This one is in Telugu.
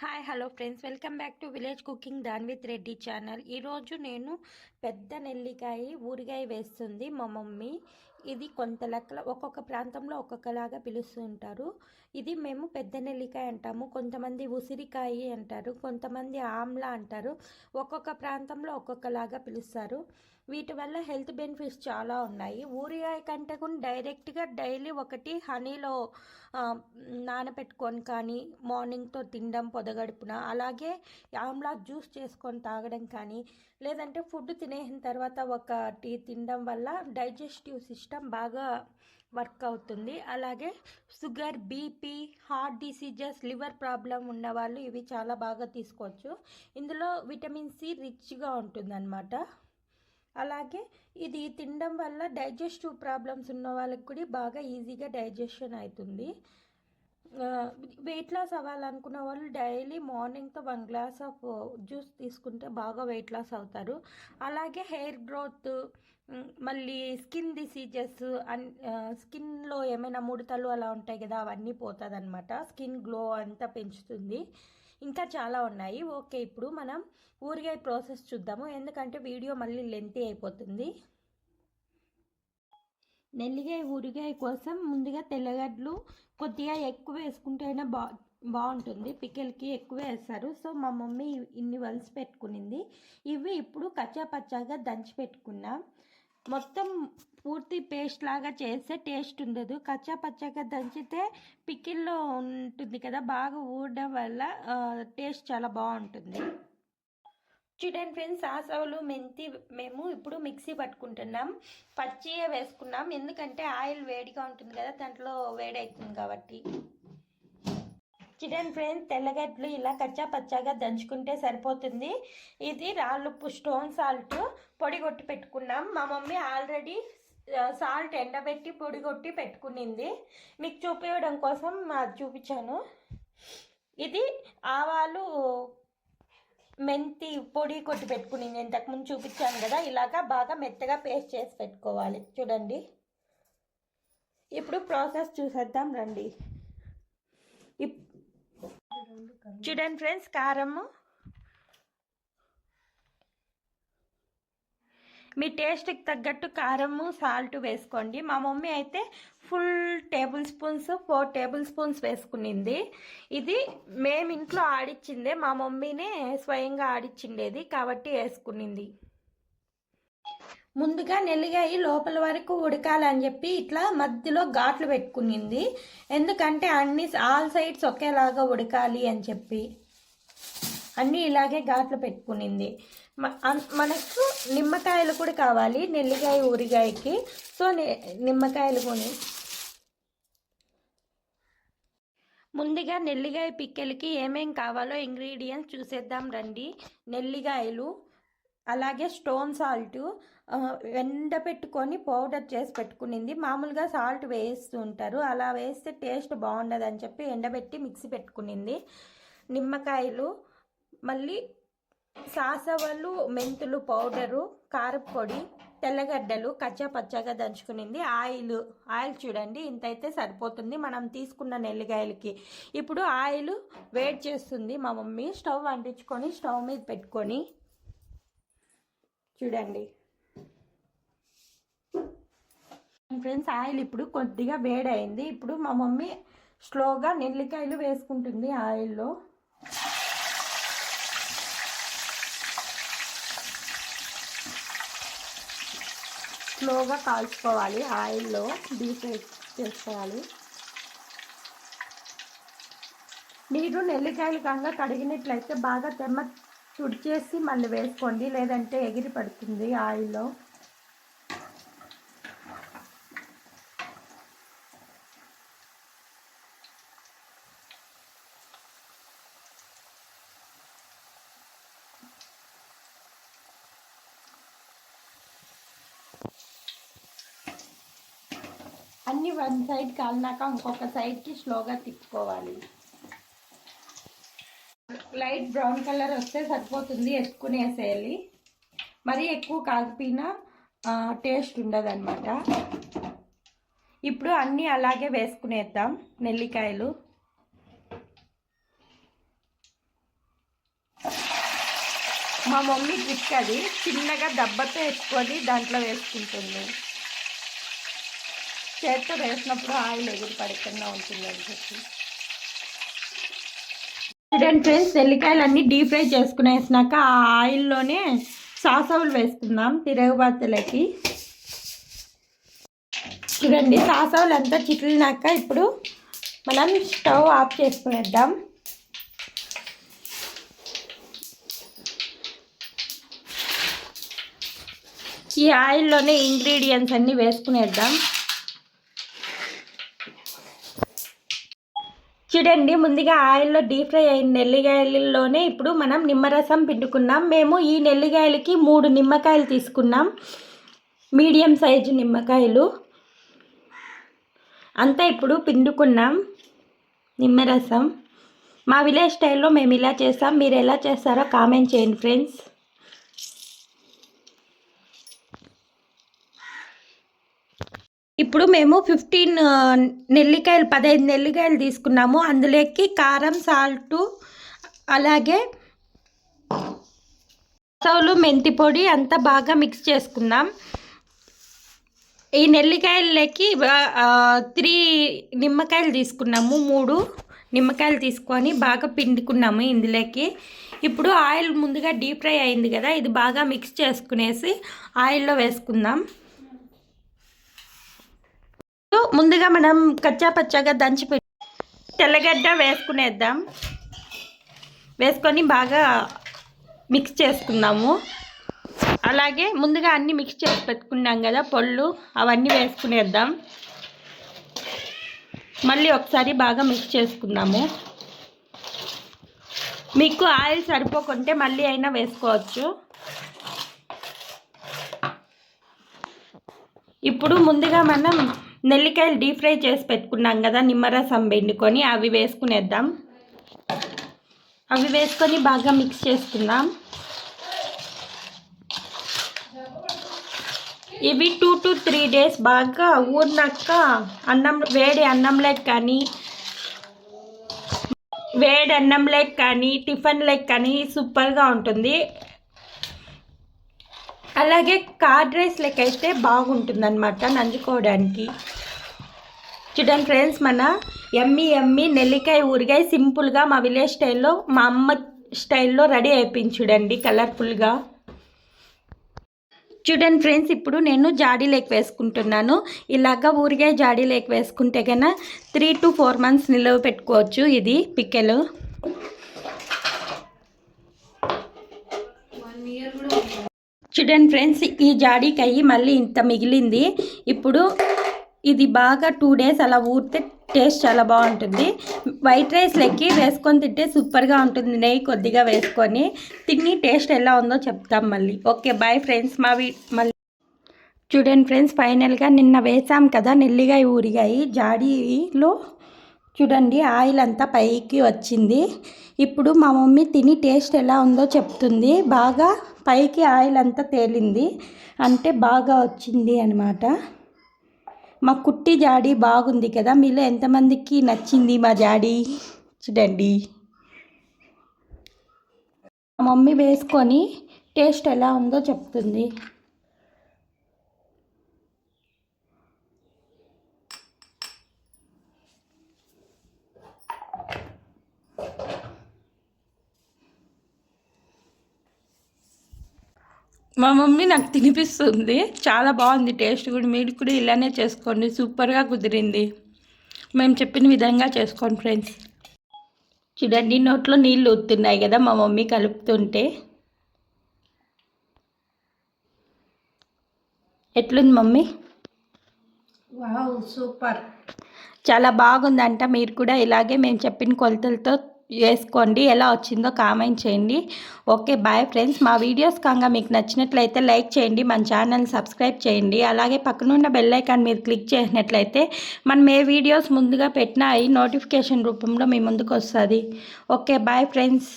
Hi hello friends welcome back to village cooking than with Reddy channel ఈరోజు నేను పెద్ద నెల్లికాయ ఊరిగాయ వేస్తుంది మా మమ్మీ. ఇది కొంత లెక్కల ఒక్కొక్క ప్రాంతంలో ఒక్కొక్కలాగా పిలుస్తూ ఉంటారు. ఇది మేము పెద్ద నెల్లికాయ అంటాము. కొంతమంది ఉసిరికాయ అంటారు. కొంతమంది ఆమ్లా అంటారు. ఒక్కొక్క ప్రాంతంలో ఒక్కొక్కలాగా పిలుస్తారు. వీటి వల్ల హెల్త్ బెనిఫిట్స్ చాలా ఉన్నాయి. ఊరిగాయ కంటే కూడా డైరెక్ట్గా డైలీ ఒకటి హనీలో ఆ, నానబెట్టుకొని కానీ మార్నింగ్తో తినడం పొదగడుపున అలాగే ఆమ్లా జ్యూస్ చేసుకొని తాగడం కానీ లేదంటే ఫుడ్ తినేసిన తర్వాత ఒక టీ తినడం వల్ల డైజెస్టివ్ సిస్టమ్ బాగా వర్క్ అవుతుంది. అలాగే sugar BP heart diseases liver problem ఉన్న వాళ్ళు ఇవి చాలా బాగా తీసుకోవచ్చు. ఇందులో విటమిన్ సి రిచ్గా ఉంటుందన్నమాట. అలాగే ఇది తినడం వల్ల డైజెస్టివ్ ప్రాబ్లమ్స్ ఉన్న వాళ్ళకి కూడా బాగా ఈజీగా డైజెషన్ అవుతుంది వెయిట్ లాస్ అవ్వాలనుకున్న వాళ్ళు డైలీ మార్నింగ్తో వన్ గ్లాస్ ఆఫ్ జ్యూస్ తీసుకుంటే బాగా వెయిట్ లాస్ అవుతారు. అలాగే హెయిర్ గ్రోత్ మళ్ళీ స్కిన్ డిసీజెస్ అన్ స్కిన్లో ఏమైనా ముడతలు అలా ఉంటాయి కదా అవన్నీ పోతుంది అనమాట స్కిన్ గ్లో అంతా పెంచుతుంది. ఇంకా చాలా ఉన్నాయి. ఓకే ఇప్పుడు మనం ఊరిగాయ ప్రాసెస్ చూద్దాము. ఎందుకంటే వీడియో మళ్ళీ లెంతీ అయిపోతుంది. నెల్లిగాయ ఊరిగాయ కోసం ముందుగా తెల్లగడ్డలు కొద్దిగా ఎక్కువ వేసుకుంటేనే బా బాగుంటుంది. పికెల్కి ఎక్కువ వేస్తారు. సో మా మమ్మీ ఇన్ని వలిసి పెట్టుకునింది. ఇవి ఇప్పుడు కచ్చా పచ్చాగా దంచి పెట్టుకున్నాం. మొత్తం పూర్తి పేస్ట్ లాగా చేస్తే టేస్ట్ ఉండదు. కచ్చా పచ్చగా దంచితే పికిల్లో ఉంటుంది కదా బాగా ఊడడం వల్ల టేస్ట్ చాలా బాగుంటుంది. చూడండి ఫ్రెండ్స్ ఆసవలు మెంతి మేము ఇప్పుడు మిక్సీ పట్టుకుంటున్నాం. పచ్చిగా వేసుకున్నాం. ఎందుకంటే ఆయిల్ వేడిగా ఉంటుంది కదా దాంట్లో వేడవుతుంది కాబట్టి. చూడండి ఫ్రెండ్స్ తెల్లగడ్డలు ఇలా కచ్చా పచ్చాగా దంచుకుంటే సరిపోతుంది. ఇది రాళ్ళుప్పు స్టోన్ సాల్ట్ పొడి కొట్టి పెట్టుకున్నాం. మా మమ్మీ ఆల్రెడీ సాల్ట్ ఎండబెట్టి పొడి కొట్టి పెట్టుకునింది. మీకు చూపించడం కోసం అది చూపించాను. ఇది ఆవాలు మెంతి పొడి కొట్టి పెట్టుకునింది. ఇంతకుముందు చూపించాను కదా ఇలాగా బాగా మెత్తగా పేస్ట్ చేసి పెట్టుకోవాలి. చూడండి. ఇప్పుడు ప్రాసెస్ చూసేద్దాం రండి. ఇప్ చూడండి ఫ్రెండ్స్ కారము మీ టేస్ట్కి తగ్గట్టు కారము సాల్ట్ వేసుకోండి. మా మమ్మీ అయితే full tablespoons four tablespoons వేసుకునింది. ఇది మేము ఇంట్లో ఆడిచ్చిందే మా మమ్మీనే స్వయంగా ఆడిచ్చిండేది కాబట్టి వేసుకునింది. ముందుగా నెల్లిగాయ లోపల వరకు ఉడకాలని చెప్పి ఇట్లా మధ్యలో ఘాట్లు పెట్టుకునింది. ఎందుకంటే అన్ని ఆల్ సైడ్స్ ఒకేలాగా ఉడకాలి అని చెప్పి. అన్నీ ఇలాగే ఘాట్లు పెట్టుకునింది. మనకు నిమ్మకాయలు కూడా కావాలి నెల్లికాయ ఊరిగాయకి. సో నిమ్మకాయలు కొని ముందుగా నెల్లికాయ పిక్కెలకి ఏమేం కావాలో ఇంగ్రీడియంట్స్ చూసేద్దాం రండి. నెల్లికాయలు అలాగే స్టోన్ సాల్ట్ ఎండపెట్టుకొని పౌడర్ చేసి పెట్టుకునింది. మామూలుగా సాల్ట్ వేస్తుంటారు అలా వేస్తే టేస్ట్ బాగుండదని అని చెప్పి ఎండబెట్టి మిక్సీ పెట్టుకునింది. నిమ్మకాయలు మళ్ళీ సాసవలు మెంతులు పౌడరు కారపొడి తెల్లగడ్డలు కచ్చా పచ్చగా దంచుకునింది. ఆయిల్ ఆయిల్ చూడండి ఇంత అయితే సరిపోతుంది మనం తీసుకున్న నెల్లికాయలకి ఇప్పుడు ఆయిల్ వేడి చేస్తుంది మా మమ్మీ. స్టవ్ అంటించుకొని స్టవ్ మీద పెట్టుకొని చూడండి. ఫ్రెండ్స్ ఆయిల్ ఇప్పుడు కొద్దిగా వేడైంది. ఇప్పుడు మా మమ్మీ స్లోగా నెల్లికాయలు వేసుకుంటుంది ఆయిల్లో. స్లోగా కాల్చుకోవాలి. ఆయిల్లో డీప్ ఫ్రై చేసుకోవాలి. మీరు నెల్లికాయలు కంగా కడిగినట్లయితే బాగా తెమ్మ తుడిచేసి మళ్ళీ వేసుకోండి. లేదంటే ఎగిరి పడుతుంది ఆయిల్లో అన్ని వన్ సైడ్ కాలినాక ఇంకొక సైడ్కి స్లోగా తిప్పుకోవాలి. లైట్ బ్రౌన్ కలర్ వస్తే సరిపోతుంది ఎత్తుకునేసేయాలి. మరీ ఎక్కువ కాకపోయినా టేస్ట్ ఉండదన్నమాట. ఇప్పుడు అన్నీ అలాగే వేసుకునేద్దాం నెల్లికాయలు. మా మమ్మీ ట్రిక్ అది చిన్నగా దెబ్బతో వేసుకొని దాంట్లో వేసుకుంటుంది. చేత్తో వేసినప్పుడు ఆయిల్ ఎగిరి పడకుండా ఉంటుంది అని చెప్పి. చూడండి ఫ్రెండ్స్ తెల్లికాయలు డీప్ ఫ్రై చేసుకునేసినాక ఆ ఆయిల్లోనే సాసవులు వేసుకుందాం తిరగబాతులకి చూడండి సాసవులు అంతా చిట్లినాక ఇప్పుడు మనం స్టవ్ ఆఫ్ చేసుకునేద్దాం ఈ ఆయిల్లోనే ఇంగ్రీడియంట్స్ అన్నీ వేసుకునేద్దాం. చూడండి ముందుగా ఆయిల్లో డీప్ ఫ్రై అయిన నెల్లికాయలలోనే ఇప్పుడు మనం నిమ్మరసం పిండుకున్నాం. మేము ఈ నెల్లికాయలకి మూడు నిమ్మకాయలు తీసుకున్నాం. మీడియం సైజు నిమ్మకాయలు. అంతా ఇప్పుడు పిండుకున్నాం నిమ్మరసం. మా విలేజ్ స్టైల్లో మేము ఇలా చేస్తాం. మీరు ఎలా చేస్తారో కామెంట్ చేయండి ఫ్రెండ్స్. ఇప్పుడు మేము ఫిఫ్టీన్ నెల్లికాయలు పదహైదు నెల్లికాయలు తీసుకున్నాము. అందులోకి కారం సాల్టు అలాగే సౌలు మెంతి పొడి అంతా బాగా మిక్స్ చేసుకుందాం. ఈ నెల్లికాయలకి త్రీ నిమ్మకాయలు తీసుకున్నాము. మూడు నిమ్మకాయలు తీసుకొని బాగా పిండుకున్నాము ఇందులోకి. ఇప్పుడు ఆయిల్ ముందుగా డీప్ ఫ్రై అయింది కదా ఇది బాగా మిక్స్ చేసుకునేసి ఆయిల్లో వేసుకుందాం. ముందుగా మనం కచ్చా పచ్చగా దంచి తెల్లగడ్డ వేసుకునేద్దాం. వేసుకొని బాగా మిక్స్ చేసుకుందాము. అలాగే ముందుగా అన్నీ మిక్స్ చేసి పెట్టుకున్నాం కదా పళ్ళు అవన్నీ వేసుకునేద్దాం. మళ్ళీ ఒకసారి బాగా మిక్స్ చేసుకుందాము. మీకు ఆయిల్ సరిపోకుంటే మళ్ళీ అయినా వేసుకోవచ్చు. ఇప్పుడు ముందుగా మనం నెల్లికాయలు డీప్ ఫ్రై చేసి పెట్టుకున్నాం కదా నిమ్మరసం పిండుకొని అవి వేసుకునేద్దాం. అవి వేసుకొని బాగా మిక్స్ చేసుకుందాం. ఇవి టూ టు త్రీ డేస్ బాగా ఊరినాక అన్నం వేడి అన్నంలోకి కానీ వేడి అన్నంలోకి కానీ టిఫిన్లోకి కానీ సూపర్గా ఉంటుంది. అలాగే కార్డ్ రైస్ లెక్క అయితే బాగుంటుంది అనమాట నంజుకోవడానికి. చూడండి ఫ్రెండ్స్ మన ఎమ్మి ఎమ్మి నెల్లికాయ ఊరికాయ సింపుల్గా మా విలేజ్ స్టైల్లో మా అమ్మ స్టైల్లో రెడీ అయిపోయించుడండి కలర్ఫుల్గా. చూడండి ఫ్రెండ్స్ ఇప్పుడు నేను జాడీ లేక్ వేసుకుంటున్నాను. ఇలాగ ఊరికాయ జాడీ లేక్ వేసుకుంటే కన్నా త్రీ టు ఫోర్ మంత్స్ నిల్వ పెట్టుకోవచ్చు ఇది పిక్కెలు. చూడండి ఫ్రెండ్స్ ఈ జాడీకి అయ్యి మళ్ళీ ఇంత మిగిలింది. ఇప్పుడు ఇది బాగా టూ డేస్ అలా ఊరితే టేస్ట్ చాలా బాగుంటుంది. వైట్ రైస్ లెక్కి వేసుకొని తింటే సూపర్గా ఉంటుంది. నెయ్యి కొద్దిగా వేసుకొని తిని టేస్ట్ ఎలా ఉందో చెప్తాం మళ్ళీ. Okay bye friends. మా మళ్ళీ చూడండి ఫ్రెండ్స్ ఫైనల్గా నిన్న వేసాం కదా నెల్లిగాయ ఊరిగాయి. జాడీలో చూడండి ఆయిల్ అంతా పైకి వచ్చింది. ఇప్పుడు మా మమ్మీ తిని టేస్ట్ ఎలా ఉందో చెప్తుంది. బాగా పైకి ఆయిల్ అంతా తేలింది. అంటే బాగా వచ్చింది అనమాట మా కుట్టి జాడీ బాగుంది కదా మీలో ఎంతమందికి నచ్చింది మా జాడీ? చూడండి. మా మమ్మీ వేసుకొని టేస్ట్ ఎలా ఉందో చెప్తుంది. మా మమ్మీ నాకు తినిపిస్తుంది. చాలా బాగుంది టేస్ట్ కూడా. మీరు కూడా ఇలానే చేసుకోండి. సూపర్గా కుదిరింది. మేము చెప్పిన విధంగా చేసుకోండి ఫ్రెండ్స్. చూడండి నోట్లో నీళ్ళు ఊతున్నాయి కదా మా మమ్మీ కలుపుతుంటే. ఎట్లుంది మమ్మీ? సూపర్. చాలా బాగుందంట. మీరు కూడా ఇలాగే మేము చెప్పిన కొలతలతో వేసుకోండి ఎలా వచ్చిందో కామెంట్ చేయండి. Okay bye friends. మా వీడియోస్ కాగా మీకు నచ్చినట్లయితే లైక్ చేయండి మన ఛానల్ సబ్స్క్రైబ్ చేయండి. అలాగే పక్కనున్న బెల్ ఐకాన్ మీరు క్లిక్ చేసినట్లయితే మనం ఏ వీడియోస్ ముందుగా పెట్టినా అవి నోటిఫికేషన్ రూపంలో మీ ముందుకు వస్తుంది. Okay bye friends.